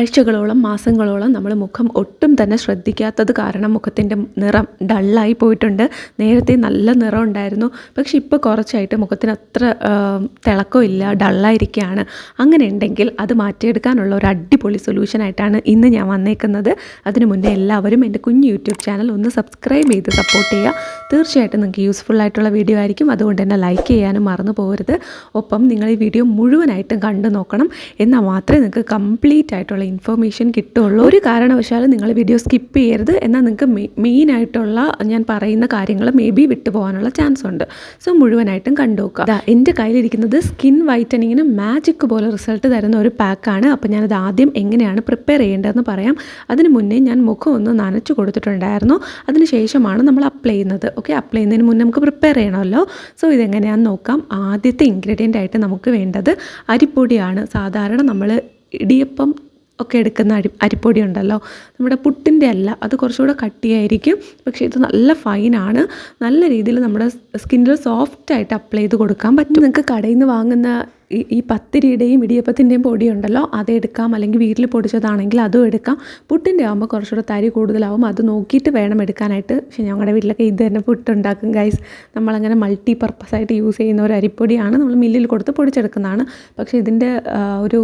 ആഴ്ചകളോളം മാസങ്ങളോളം നമ്മൾ മുഖം ഒട്ടും തന്നെ ശ്രദ്ധിക്കാത്തത് കാരണം മുഖത്തിന്റെ നിറം ഡള്ളായി പോയിട്ടുണ്ട്. നേരത്തെ നല്ല നിറം ഉണ്ടായിരുന്നു. പക്ഷെ ഇപ്പോൾ കുറച്ചായിട്ട് മുഖത്തിന് അത്ര തിളക്കമില്ല ഡള്ളായിരിക്കുകയാണ് അങ്ങനെ ഉണ്ടെങ്കിൽ അത് മാറ്റിയെടുക്കാനുള്ള ഒരു അടിപൊളി സൊല്യൂഷനായിട്ടാണ് ഇന്ന് ഞാൻ വന്നേക്കുന്നത്. അതിനു മുന്നേ എല്ലാവരും എന്റെ കുഞ്ഞു യൂട്യൂബ് ചാനൽ ഒന്ന് സബ്സ്ക്രൈബ് ചെയ്ത് സപ്പോർട്ട് ചെയ്യുക. തീർച്ചയായിട്ടും നിങ്ങൾക്ക് യൂസ്ഫുൾ ആയിട്ടുള്ള വീഡിയോ ആയിരിക്കും. അതുകൊണ്ട് തന്നെ ലൈക്ക് ചെയ്യാനും മറന്നു പോകരുത്. ഒപ്പം നിങ്ങൾ ഈ വീഡിയോ മുഴുവനായിട്ടും കണ്ടു നോക്കണം. എന്നാൽ മാത്രമേ നിങ്ങൾക്ക് കംപ്ലീറ്റ് ആയിട്ടുള്ള ഇൻഫർമേഷൻ കിട്ടുള്ളൂ. ഒരു കാരണവശാലും നിങ്ങൾ വീഡിയോ സ്കിപ്പ് ചെയ്യരുത് എന്നാൽ നിങ്ങൾക്ക് മെയിൻ ആയിട്ടുള്ള ഞാൻ പറയുന്ന കാര്യങ്ങൾ മേ ബി വിട്ടുപോകാനുള്ള ചാൻസ് ഉണ്ട്. സോ മുഴുവനായിട്ടും കണ്ടുനോക്കുക അതാ എന്റെ കയ്യിലിരിക്കുന്നത് സ്കിൻ വൈറ്റനിങ്ങിന് മാജിക് പോലെ റിസൾട്ട് തരുന്ന ഒരു പാക്കാണ് അപ്പോൾ ഞാനത് ആദ്യം എങ്ങനെയാണ് പ്രിപ്പയർ ചെയ്യേണ്ടതെന്ന് പറയാം. അതിന് മുന്നേ ഞാൻ മുഖം ഒന്ന് നനച്ചു കൊടുത്തിട്ടുണ്ടായിരുന്നു. അതിന് ശേഷമാണ് നമ്മൾ അപ്ലൈ ചെയ്യുന്നത്. ഓക്കെ അപ്ലൈ ചെയ്യുന്നതിന് മുന്നേ നമുക്ക് പ്രിപ്പയർ ചെയ്യണമല്ലോ. സോ ഇതെങ്ങനെയാണെന്ന് നോക്കാം. ആദ്യത്തെ ഇൻഗ്രീഡിയന്റ് ആയിട്ട് നമുക്ക് വേണ്ടത് അരിപ്പൊടിയാണ്. സാധാരണ നമ്മൾ ഇടിയപ്പം ഒക്കെ എടുക്കുന്ന അരി അരിപ്പൊടി ഉണ്ടല്ലോ നമ്മുടെ പുട്ടിന്റെ അല്ല അത് കുറച്ചുകൂടെ കട്ടിയായിരിക്കും. പക്ഷേ ഇത് നല്ല ഫൈനാണ് നല്ല രീതിയിൽ നമ്മുടെ സ്കിന്നിൽ സോഫ്റ്റായിട്ട് അപ്ലൈ ചെയ്ത് കൊടുക്കാൻ പറ്റും. നിങ്ങൾക്ക് കടയിൽ നിന്ന് വാങ്ങുന്ന ഈ പത്തിരിയുടെയും ഇടിയപ്പത്തിന്റെയും പൊടിയുണ്ടല്ലോ അത് എടുക്കാം. അല്ലെങ്കിൽ വീട്ടിൽ പൊടിച്ചതാണെങ്കിൽ അതും എടുക്കാം. പുട്ടിന്റെ ആകുമ്പോൾ കുറച്ചുകൂടെ തരി കൂടുതലാവും. അത് നോക്കിയിട്ട് വേണം എടുക്കാനായിട്ട്. പക്ഷേ ഞങ്ങളുടെ വീട്ടിലൊക്കെ ഇത് തന്നെ പുട്ടുണ്ടാക്കും ഗൈസ് നമ്മളങ്ങനെ മൾട്ടി പർപ്പസ് ആയിട്ട് യൂസ് ചെയ്യുന്ന ഒരു അരിപ്പൊടിയാണ്. നമ്മൾ മില്ലിൽ കൊടുത്ത് പൊടിച്ചെടുക്കുന്നതാണ്. പക്ഷേ ഇതിന്റെ ഒരു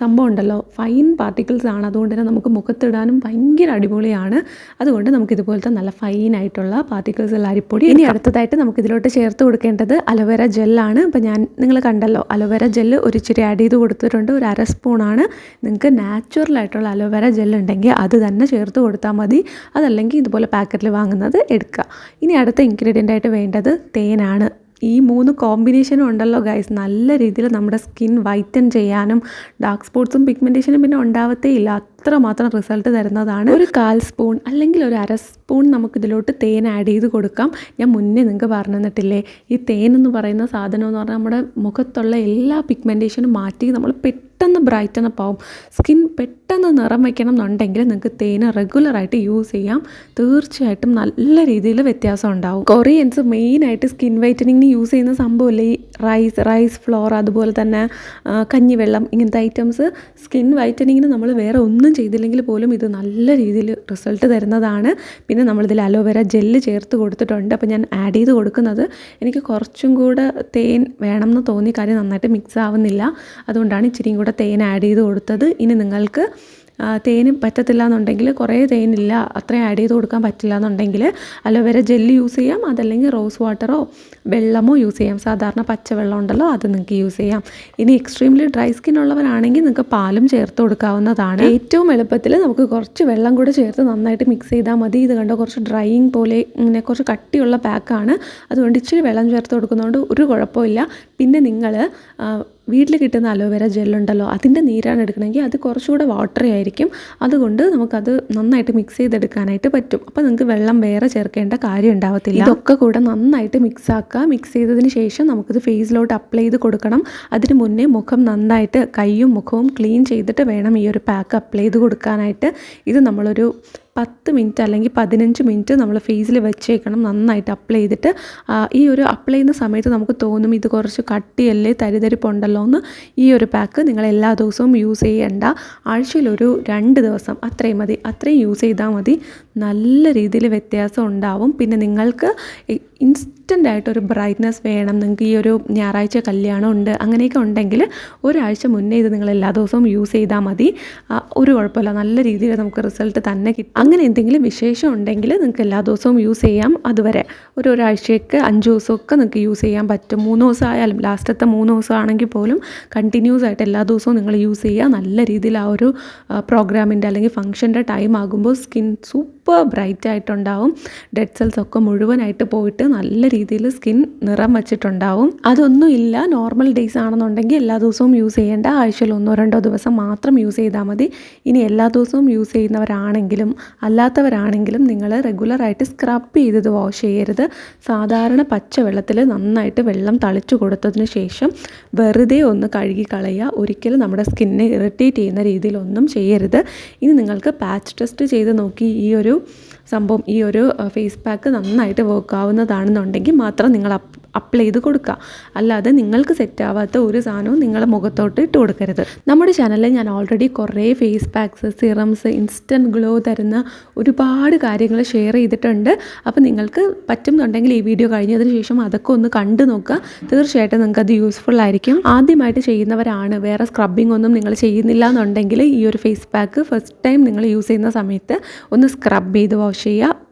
സംഭവം ഉണ്ടല്ലോ. ഫൈൻ പാർട്ടിക്കിൾസ് ആണ്. അതുകൊണ്ട് തന്നെ നമുക്ക് മുഖത്തിടാനും ഭയങ്കര അടിപൊളിയാണ്. അതുകൊണ്ട് നമുക്ക് ഇതുപോലത്തെ നല്ല ഫൈൻ ആയിട്ടുള്ള പാർട്ടിക്കിൾസ് ഉള്ള അരിപ്പൊടി ഇനി അടുത്തതായിട്ട് നമുക്ക് ഇതിലോട്ട് ചേർത്ത് കൊടുക്കേണ്ടത് അലോവേര ജെല്ലാണ് അപ്പോൾ ഞാൻ നിങ്ങൾ കണ്ടല്ലോ അലോവേര ജെല്ല് ഒരു ഇച്ചിരി ആഡ് ചെയ്ത് കൊടുത്തിട്ടുണ്ട്. ഒരു അര സ്പൂണാണ് നിങ്ങൾക്ക് നാച്ചുറൽ ആയിട്ടുള്ള അലോവേര ജെല്ല് ഉണ്ടെങ്കിൽ അത് തന്നെ ചേർത്ത് കൊടുത്താൽ മതി. അതല്ലെങ്കിൽ ഇതുപോലെ പാക്കറ്റിൽ വാങ്ങുന്നത് എടുക്കുക. ഇനി അടുത്ത ഇൻഗ്രീഡിയന്റ് ആയിട്ട് വേണ്ടത് തേനാണ്. ഈ മൂന്ന് കോമ്പിനേഷനും ഉണ്ടല്ലോ ഗൈസ് നല്ല രീതിയിൽ നമ്മുടെ സ്കിൻ വൈറ്റൻ ചെയ്യാനും ഡാർക്ക് സ്പോട്ട്സും പിഗ്മെന്റേഷനും പിന്നെ ഉണ്ടാവത്തേ ഇല്ല അത്രമാത്രം റിസൾട്ട് തരുന്നതാണ്. ഒരു കാൽ സ്പൂൺ അല്ലെങ്കിൽ ഒരു അര സ്പൂൺ നമുക്ക് ഇതിലോട്ട് തേൻ ആഡ് ചെയ്ത് കൊടുക്കാം. ഞാൻ മുന്നേ നിങ്ങൾക്ക് പറഞ്ഞു തന്നിട്ടില്ലേ ഈ തേൻ എന്ന് പറയുന്ന സാധനം എന്ന് പറഞ്ഞാൽ നമ്മുടെ മുഖത്തുള്ള എല്ലാ പിഗ്മെന്റേഷനും മാറ്റി നമ്മൾ പെട്ടെന്ന് ബ്രൈറ്റൻ അപ്പ് ആവും. സ്കിൻ പെട്ടെന്ന് നിറം വയ്ക്കണം എന്നുണ്ടെങ്കിൽ നിങ്ങൾക്ക് തേന് റെഗുലറായിട്ട് യൂസ് ചെയ്യാം. തീർച്ചയായിട്ടും നല്ല രീതിയിൽ വ്യത്യാസം ഉണ്ടാവും. കൊറിയൻസ് മെയിനായിട്ട് സ്കിൻ വൈറ്റനിങ്ങിന് യൂസ് ചെയ്യുന്ന സംഭവമല്ലേ ഈ റൈസ് റൈസ് ഫ്ലോർ അതുപോലെ തന്നെ കഞ്ഞിവെള്ളം ഇങ്ങനത്തെ ഐറ്റംസ് സ്കിൻ വൈറ്റനിങ്ങിന് നമ്മൾ വേറെ ഒന്നും ചെയ്തില്ലെങ്കിൽ പോലും ഇത് നല്ല രീതിയിൽ റിസൾട്ട് തരുന്നതാണ്. പിന്നെ നമ്മളിതിൽ അലോവേര ജെല്ല് ചേർത്ത് കൊടുത്തിട്ടുണ്ട്. അപ്പോൾ ഞാൻ ആഡ് ചെയ്ത് കൊടുക്കുന്നത്. എനിക്ക് കുറച്ചും കൂടെ തേൻ വേണം എന്ന് തോന്നി കാര്യം നന്നായിട്ട് മിക്സ് ആവുന്നില്ല. അതുകൊണ്ടാണ് ഇച്ചിരിയും കൂടെ തേൻ ആഡ് ചെയ്ത് കൊടുത്തത്. ഇനി നിങ്ങൾക്ക് തേന് പറ്റത്തില്ല എന്നുണ്ടെങ്കിൽ കുറേ തേനില്ല അത്രയും ആഡ് ചെയ്ത് കൊടുക്കാൻ പറ്റില്ല എന്നുണ്ടെങ്കിൽ അലോവേര ജെല്ല് യൂസ് ചെയ്യാം. അതല്ലെങ്കിൽ റോസ് വാട്ടറോ വെള്ളമോ യൂസ് ചെയ്യാം. സാധാരണ പച്ചവെള്ളം ഉണ്ടല്ലോ അത് നിങ്ങൾക്ക് യൂസ് ചെയ്യാം. ഇനി എക്സ്ട്രീംലി ഡ്രൈ സ്കിൻ ഉള്ളവരാണെങ്കിൽ നിങ്ങൾക്ക് പാലും ചേർത്ത് കൊടുക്കാവുന്നതാണ്. ഏറ്റവും എളുപ്പത്തിൽ നമുക്ക് കുറച്ച് വെള്ളം കൂടെ ചേർത്ത് നന്നായിട്ട് മിക്സ് ചെയ്താൽ മതി. ഇത് കണ്ടോ കുറച്ച് ഡ്രൈയിങ് പോലെ ഇങ്ങനെ കുറച്ച് കട്ടിയുള്ള പാക്കാണ് അതുകൊണ്ട് ഇച്ചിരി വെള്ളം ചേർത്ത് കൊടുക്കുന്നതുകൊണ്ട് ഒരു കുഴപ്പമില്ല. പിന്നെ നിങ്ങൾ വീട്ടിൽ കിട്ടുന്ന അലോവേര ജെല്ലുണ്ടല്ലോ അതിന്റെ നീരാണ് എടുക്കണമെങ്കിൽ അത് കുറച്ചുകൂടെ വാട്ടറി ആയിരിക്കും. അതുകൊണ്ട് നമുക്കത് നന്നായിട്ട് മിക്സ് ചെയ്തെടുക്കാനായിട്ട് പറ്റും. അപ്പോൾ നിങ്ങൾക്ക് വെള്ളം വേറെ ചേർക്കേണ്ട കാര്യം ഉണ്ടാവത്തില്ല. ഇതൊക്കെ കൂടെ നന്നായിട്ട് മിക്സ് ആക്കുക. മിക്സ് ചെയ്തതിന് ശേഷം നമുക്കിത് ഫേസിലോട്ട് അപ്ലൈ ചെയ്ത് കൊടുക്കണം. അതിന് മുന്നേ മുഖം നന്നായിട്ട് കൈയും മുഖവും ക്ലീൻ ചെയ്തിട്ട് വേണം ഈ ഒരു പാക്ക് അപ്ലൈ ചെയ്ത് കൊടുക്കാനായിട്ട്. ഇത് നമ്മളൊരു പത്ത് മിനിറ്റ് അല്ലെങ്കിൽ പതിനഞ്ച് മിനിറ്റ് നമ്മൾ ഫേസിൽ വെച്ചേക്കണം നന്നായിട്ട് അപ്ലൈ ചെയ്തിട്ട് ഈ ഒരു അപ്ലൈ ചെയ്യുന്ന സമയത്ത് നമുക്ക് തോന്നും ഇത് കുറച്ച് കട്ടിയല്ലേ തരിതരിപ്പുണ്ടല്ലോ എന്ന് ഈ ഒരു പാക്ക് നിങ്ങൾ എല്ലാ ദിവസവും യൂസ് ചെയ്യേണ്ട. ആഴ്ചയിലൊരു രണ്ട് ദിവസം അത്രയും മതി. അത്രയും യൂസ് ചെയ്താൽ മതി. നല്ല രീതിയിൽ വ്യത്യാസം ഉണ്ടാവും. പിന്നെ നിങ്ങൾക്ക് ഇൻസ്റ്റന്റ് ആയിട്ട് ഒരു ബ്രൈറ്റ്നസ് വേണം. നിങ്ങൾക്ക് ഈ ഒരു ഞായറാഴ്ച കല്യാണം ഉണ്ട് അങ്ങനെയൊക്കെ ഉണ്ടെങ്കിൽ ഒരാഴ്ച മുന്നേ ഇത് നിങ്ങൾ എല്ലാ ദിവസവും യൂസ് ചെയ്താൽ മതി. ഒരു കുഴപ്പമില്ല. നല്ല രീതിയിൽ നമുക്ക് റിസൾട്ട് തന്നെ കിട്ടും. അങ്ങനെ എന്തെങ്കിലും വിശേഷം ഉണ്ടെങ്കിൽ നിങ്ങൾക്ക് എല്ലാ ദിവസവും യൂസ് ചെയ്യാം. അതുവരെ ഒരു ഒരാഴ്ചയൊക്കെ അഞ്ച് ദിവസമൊക്കെ നിങ്ങൾക്ക് യൂസ് ചെയ്യാൻ പറ്റും. മൂന്ന് ദിവസം ആയാലും ലാസ്റ്റത്തെ മൂന്ന് ദിവസം ആണെങ്കിൽ പോലും കണ്ടിന്യൂസ് ആയിട്ട് എല്ലാ ദിവസവും നിങ്ങൾ യൂസ് ചെയ്യുക. നല്ല രീതിയിൽ ആ ഒരു പ്രോഗ്രാമിന്റെ അല്ലെങ്കിൽ ഫംഗ്ഷന്റെ ടൈം ആകുമ്പോൾ സ്കിൻ സൂപ്പർ ബ്രൈറ്റ് ആയിട്ടുണ്ടാവും. ഡെഡ് സെൽസ് ഒക്കെ മുഴുവനായിട്ട് പോയിട്ട് നല്ല രീതിയിൽ സ്കിൻ നിറം വച്ചിട്ടുണ്ടാവും. അതൊന്നും ഇല്ല. നോർമൽ ഡേയ്സ് ആണെന്നുണ്ടെങ്കിൽ എല്ലാ ദിവസവും യൂസ് ചെയ്യേണ്ട. ആഴ്ചയിൽ ഒന്നോ രണ്ടോ ദിവസം മാത്രം യൂസ് ചെയ്താൽ മതി. ഇനി എല്ലാ ദിവസവും യൂസ് ചെയ്യുന്നവരാണെങ്കിലും അല്ലാത്തവരാണെങ്കിലും നിങ്ങൾ റെഗുലറായിട്ട് സ്ക്രബ് ചെയ്തത് വാഷ് ചെയ്യരുത്. സാധാരണ പച്ച വെള്ളത്തിൽ നന്നായിട്ട് വെള്ളം തളിച്ചു കൊടുത്തതിന് ശേഷം വെറുതെ ഒന്ന് കഴുകി കളയുക ഒരിക്കലും നമ്മുടെ സ്കിന്നെ ഇറിറ്റേറ്റ് ചെയ്യുന്ന രീതിയിലൊന്നും ചെയ്യരുത്. ഇനി നിങ്ങൾക്ക് പാച്ച് ടെസ്റ്റ് ചെയ്ത് നോക്കി ഈ ഒരു സംഭവം ഈ ഒരു ഫേസ് പാക്ക് നന്നായിട്ട് വർക്ക് ആവുന്നതാണെന്നുണ്ടെങ്കിൽ മാത്രം നിങ്ങൾ അപ്ലൈ ചെയ്ത് കൊടുക്കുക അല്ലാതെ നിങ്ങൾക്ക് സെറ്റാവാത്ത ഒരു സാധനവും നിങ്ങളുടെ മുഖത്തോട്ട് ഇട്ട് കൊടുക്കരുത്. നമ്മുടെ ചാനലിൽ ഞാൻ ഓൾറെഡി കുറേ face packs serums instant glow തരുന്ന ഒരുപാട് കാര്യങ്ങൾ ഷെയർ ചെയ്തിട്ടുണ്ട്. അപ്പോൾ നിങ്ങൾക്ക് പറ്റുന്നുണ്ടെങ്കിൽ ഈ വീഡിയോ കഴിഞ്ഞതിന് ശേഷം അതൊക്കെ ഒന്ന് കണ്ടു നോക്കുക. തീർച്ചയായിട്ടും നിങ്ങൾക്ക് അത് യൂസ്ഫുൾ ആയിരിക്കും. ആദ്യമായിട്ട് ചെയ്യുന്നവരാണ്. വേറെ സ്ക്രബിംഗ് ഒന്നും നിങ്ങൾ ചെയ്യുന്നില്ല എന്നുണ്ടെങ്കിൽ ഈ ഒരു ഫേസ് പാക്ക് ഫസ്റ്റ് ടൈം നിങ്ങൾ യൂസ് ചെയ്യുന്ന സമയത്ത് ഒന്ന് സ്ക്രബ് ചെയ്ത് വാഷ് ചെയ്യുക.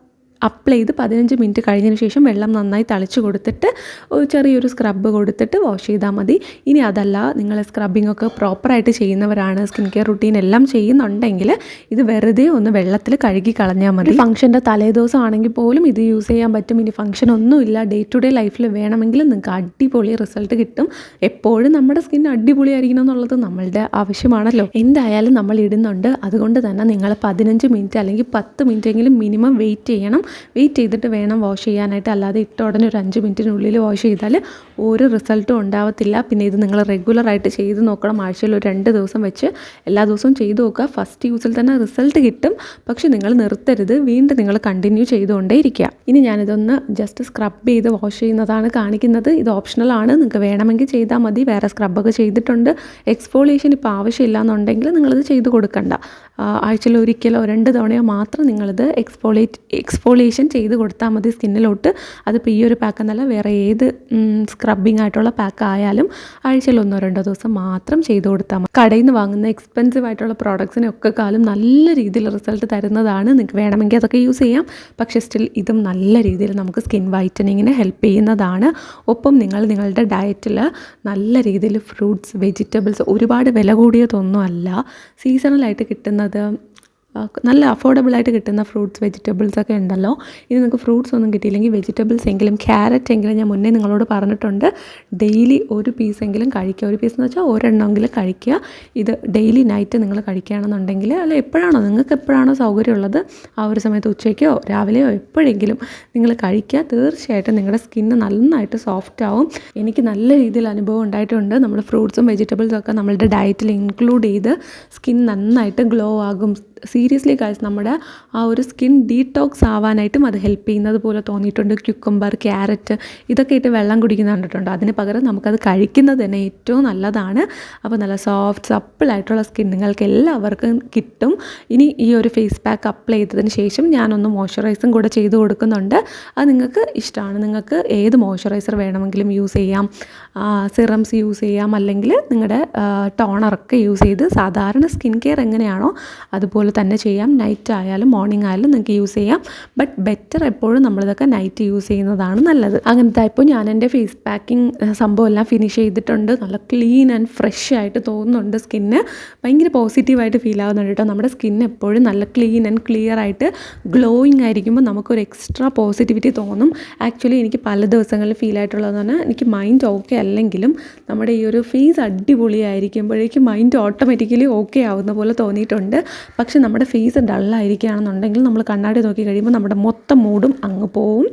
അപ്ലൈ ചെയ്ത് പതിനഞ്ച് മിനിറ്റ് കഴിഞ്ഞതിന് ശേഷം വെള്ളം നന്നായി തളിച്ച് കൊടുത്തിട്ട് ഒരു ചെറിയൊരു സ്ക്രബ്ബ് കൊടുത്തിട്ട് വാഷ് ചെയ്താൽ മതി. ഇനി അതല്ല നിങ്ങൾ സ്ക്രബിംഗ് ഒക്കെ പ്രോപ്പറായിട്ട് ചെയ്യുന്നവരാണ് സ്കിൻ കെയർ റുട്ടീൻ എല്ലാം ചെയ്യുന്നുണ്ടെങ്കിൽ ഇത് വെറുതെ ഒന്ന് വെള്ളത്തിൽ കഴുകി കളഞ്ഞാൽ മതി. ഫംഗ്ഷന്റെ തലേദിവസം ആണെങ്കിൽ പോലും ഇത് യൂസ് ചെയ്യാൻ പറ്റും. ഇനി ഫംഗ്ഷൻ ഒന്നുമില്ല. ഡേ ടു ഡേ ലൈഫിൽ വേണമെങ്കിൽ നിങ്ങൾക്ക് അടിപൊളി റിസൾട്ട് കിട്ടും. എപ്പോഴും നമ്മുടെ സ്കിൻ അടിപൊളിയായിരിക്കണം എന്നുള്ളത് നമ്മളുടെ ആവശ്യമാണല്ലോ. എന്തായാലും നമ്മൾ ഇടുന്നുണ്ട്. അതുകൊണ്ട് തന്നെ നിങ്ങൾ പതിനഞ്ച് മിനിറ്റ് അല്ലെങ്കിൽ പത്ത് മിനിറ്റ് എങ്കിലും മിനിമം വെയിറ്റ് ചെയ്യണം. വെയിറ്റ് ചെയ്തിട്ട് വേണം വാഷ് ചെയ്യാനായിട്ട്. അല്ലാതെ ഇട്ട ഉടനെ ഒരു അഞ്ച് മിനിറ്റിനുള്ളിൽ വാഷ് ചെയ്താൽ ഒരു റിസൾട്ടും ഉണ്ടാവത്തില്ല. പിന്നെ ഇത് നിങ്ങൾ റെഗുലറായിട്ട് ചെയ്ത് നോക്കണം. ആഴ്ചയിൽ ഒരു രണ്ട് ദിവസം വെച്ച് എല്ലാ ദിവസവും ചെയ്ത് നോക്കുക. ഫസ്റ്റ് യൂസിൽ തന്നെ റിസൾട്ട് കിട്ടും. പക്ഷേ നിങ്ങൾ നിർത്തരുത്. വീണ്ടും നിങ്ങൾ കണ്ടിന്യൂ ചെയ്തുകൊണ്ടേ ഇരിക്കുക ഇനി ഞാനിതൊന്ന് ജസ്റ്റ് സ്ക്രബ് ചെയ്ത് വാഷ് ചെയ്യുന്നതാണ് കാണിക്കുന്നത്. ഇത് ഓപ്ഷണലാണ് നിങ്ങൾക്ക് വേണമെങ്കിൽ ചെയ്താൽ മതി. വേറെ സ്ക്രബൊക്കെ ചെയ്തിട്ടുണ്ട്. എക്സ്ഫോളിയേഷൻ ഇപ്പോൾ ആവശ്യമില്ല എന്നുണ്ടെങ്കിൽ നിങ്ങളിത് ചെയ്ത് കൊടുക്കണ്ട. ആഴ്ചയിൽ ഒരിക്കലോ രണ്ട് തവണയോ മാത്രം നിങ്ങളിത് എക്സ്പോളേറ്റ് എക്സ്പോളേഷൻ ചെയ്ത് കൊടുത്താൽ മതി സ്കിന്നിലോട്ട്. അതിപ്പോൾ ഈ ഒരു പാക്ക് എന്നല്ല വേറെ ഏത് സ്ക്രബിംഗ് ആയിട്ടുള്ള പാക്ക് ആയാലും ആഴ്ചയിൽ ഒന്നോ രണ്ടോ ദിവസം മാത്രം ചെയ്ത് കൊടുത്താൽ മതി. കടയിൽ നിന്ന് വാങ്ങുന്ന എക്സ്പെൻസീവ് ആയിട്ടുള്ള പ്രോഡക്ട്സിനൊക്കെ കാലം നല്ല രീതിയിൽ റിസൾട്ട് തരുന്നതാണ്. നിങ്ങൾക്ക് വേണമെങ്കിൽ അതൊക്കെ യൂസ് ചെയ്യാം. പക്ഷേ സ്റ്റിൽ ഇതും നല്ല രീതിയിൽ നമുക്ക് സ്കിൻ വൈറ്റനിങ്ങിന് ഹെൽപ്പ് ചെയ്യുന്നതാണ്. ഒപ്പം നിങ്ങൾ നിങ്ങളുടെ ഡയറ്റിൽ നല്ല രീതിയിൽ ഫ്രൂട്ട്സ് വെജിറ്റബിൾസ് ഒരുപാട് വില കൂടിയതൊന്നും അല്ല. സീസണലായിട്ട് കിട്ടുന്നത് ആ, നല്ല അഫോർഡബിൾ ആയിട്ട് കിട്ടുന്ന ഫ്രൂട്ട്സ് വെജിറ്റബിൾസ് ഒക്കെ ഉണ്ടല്ലോ. ഇനി നിങ്ങൾക്ക് ഫ്രൂട്ട്സ് ഒന്നും കിട്ടിയില്ലെങ്കിൽ വെജിറ്റബിൾസ് എങ്കിലും ക്യാരറ്റ് എങ്കിലും ഞാൻ മുന്നേ നിങ്ങളോട് പറഞ്ഞിട്ടുണ്ട്. ഡെയിലി ഒരു പീസ് എങ്കിലും കഴിക്കുക. ഒരു പീസ് എന്ന് വെച്ചാൽ ഒരെണ്ണമെങ്കിലും കഴിക്കുക. ഇത് ഡെയിലി നൈറ്റ് നിങ്ങൾ കഴിക്കുകയാണെന്നുണ്ടെങ്കിൽ അല്ല എപ്പോഴാണോ നിങ്ങൾക്ക് എപ്പോഴാണോ സൗകര്യമുള്ളത് ആ ഒരു സമയത്ത് ഉച്ചയ്ക്കോ രാവിലെയോ എപ്പോഴെങ്കിലും നിങ്ങൾ കഴിക്കുക. തീർച്ചയായിട്ടും നിങ്ങളുടെ സ്കിന്ന് നന്നായിട്ട് സോഫ്റ്റ് ആവും. എനിക്ക് നല്ല രീതിയിൽ അനുഭവം ഉണ്ടായിട്ടുണ്ട്. നമ്മൾ ഫ്രൂട്ട്സും വെജിറ്റബിൾസും ഒക്കെ നമ്മളുടെ ഡയറ്റിൽ ഇൻക്ലൂഡ് ചെയ്ത് സ്കിൻ നന്നായിട്ട് ഗ്ലോ ആകും. സീരിയസ്ലി ഗൈസ് നമ്മുടെ ആ ഒരു സ്കിൻ ഡീടോക്സ് ആവാനായിട്ടും അത് ഹെൽപ്പ് ചെയ്യുന്നത് പോലെ തോന്നിയിട്ടുണ്ട്. ക്യുക്കമ്പർ ക്യാരറ്റ് ഇതൊക്കെ ഇട്ട് വെള്ളം കുടിക്കുന്ന കണ്ടിട്ടുണ്ട്. അതിന് പകരം നമുക്കത് കഴിക്കുന്നത് തന്നെ ഏറ്റവും നല്ലതാണ്. അപ്പോൾ നല്ല സോഫ്റ്റ് സപ്പിളായിട്ടുള്ള സ്കിൻ നിങ്ങൾക്ക് എല്ലാവർക്കും കിട്ടും. ഇനി ഈ ഒരു ഫേസ് പാക്ക് അപ്ലൈ ചെയ്തതിന് ശേഷം ഞാനൊന്ന് മോയ്സ്ചറൈസും കൂടെ ചെയ്ത് കൊടുക്കുന്നുണ്ട്. അത് നിങ്ങൾക്ക് ഇഷ്ടമാണ്. നിങ്ങൾക്ക് ഏത് മോയ്സ്ചറൈസർ വേണമെങ്കിലും യൂസ് ചെയ്യാം. സിറംസ് യൂസ് ചെയ്യാം. അല്ലെങ്കിൽ നിങ്ങളുടെ ടോണറൊക്കെ യൂസ് ചെയ്ത് സാധാരണ സ്കിൻ കെയർ എങ്ങനെയാണോ അതുപോലെ തന്നെ ചെയ്യാം. നൈറ്റ് ആയാലും മോർണിംഗ് ആയാലും നിങ്ങൾക്ക് യൂസ് ചെയ്യാം. ബട്ട് ബെറ്റർ എപ്പോഴും നമ്മളിതൊക്കെ നൈറ്റ് യൂസ് ചെയ്യുന്നതാണ് നല്ലത്. അങ്ങനത്തെ ഇപ്പോൾ ഞാൻ എന്റെ ഫേസ് പാക്കിംഗ് സംഭവം എല്ലാം ഫിനിഷ് ചെയ്തിട്ടുണ്ട്. നല്ല ക്ലീൻ ആൻഡ് ഫ്രഷ് ആയിട്ട് തോന്നുന്നുണ്ട് സ്കിന്ന് ഭയങ്കര പോസിറ്റീവായിട്ട് ഫീൽ ആവുന്നുണ്ട് കേട്ടോ. നമ്മുടെ സ്കിൻ എപ്പോഴും നല്ല ക്ലീൻ ആൻഡ് ക്ലിയർ ആയിട്ട് ഗ്ലോയിങ് ആയിരിക്കുമ്പോൾ നമുക്കൊരു എക്സ്ട്രാ പോസിറ്റിവിറ്റി തോന്നും. ആക്ച്വലി എനിക്ക് പല ദിവസങ്ങളിൽ ഫീൽ ആയിട്ടുള്ളതെന്ന് പറഞ്ഞാൽ എനിക്ക് മൈൻഡ് ഓക്കെ അല്ലെങ്കിലും നമ്മുടെ ഈ ഒരു ഫേസ് അടിപൊളിയായിരിക്കുമ്പോഴേക്കും മൈൻഡ് ഓട്ടോമാറ്റിക്കലി ഓക്കെ ആവുന്ന പോലെ തോന്നിയിട്ടുണ്ട്. പക്ഷെ നമ്മുടെ ഫേസ് ഡള്ളായിരിക്കുകയാണെന്നുണ്ടെങ്കിൽ നമ്മൾ കണ്ണാടി നോക്കി കഴിയുമ്പോൾ നമ്മുടെ മൊത്തം മൂഡും അങ്ങ് പോവും.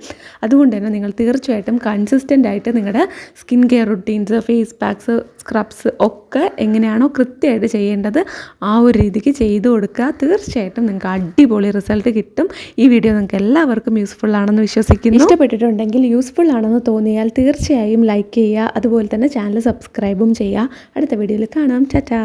അതുകൊണ്ട് തന്നെ നിങ്ങൾ തീർച്ചയായിട്ടും കൺസിസ്റ്റന്റ് ആയിട്ട് നിങ്ങളുടെ skin care routines face packs scrubs ഒക്കെ എങ്ങനെയാണോ കൃത്യമായിട്ട് ചെയ്യേണ്ടത് ആ ഒരു രീതിക്ക് ചെയ്തു കൊടുക്കുക. തീർച്ചയായിട്ടും നിങ്ങൾക്ക് അടിപൊളി റിസൾട്ട് കിട്ടും. ഈ വീഡിയോ നിങ്ങൾക്ക് എല്ലാവർക്കും യൂസ്ഫുൾ ആണെന്ന് വിശ്വസിക്കുന്നു. ഇഷ്ടപ്പെട്ടിട്ടുണ്ടെങ്കിൽ യൂസ്ഫുൾ ആണെന്ന് തോന്നിയാൽ തീർച്ചയായും ലൈക്ക് ചെയ്യുക. അതുപോലെ തന്നെ ചാനൽ സബ്സ്ക്രൈബും ചെയ്യുക. അടുത്ത വീഡിയോയിൽ കാണാം. ടാറ്റാ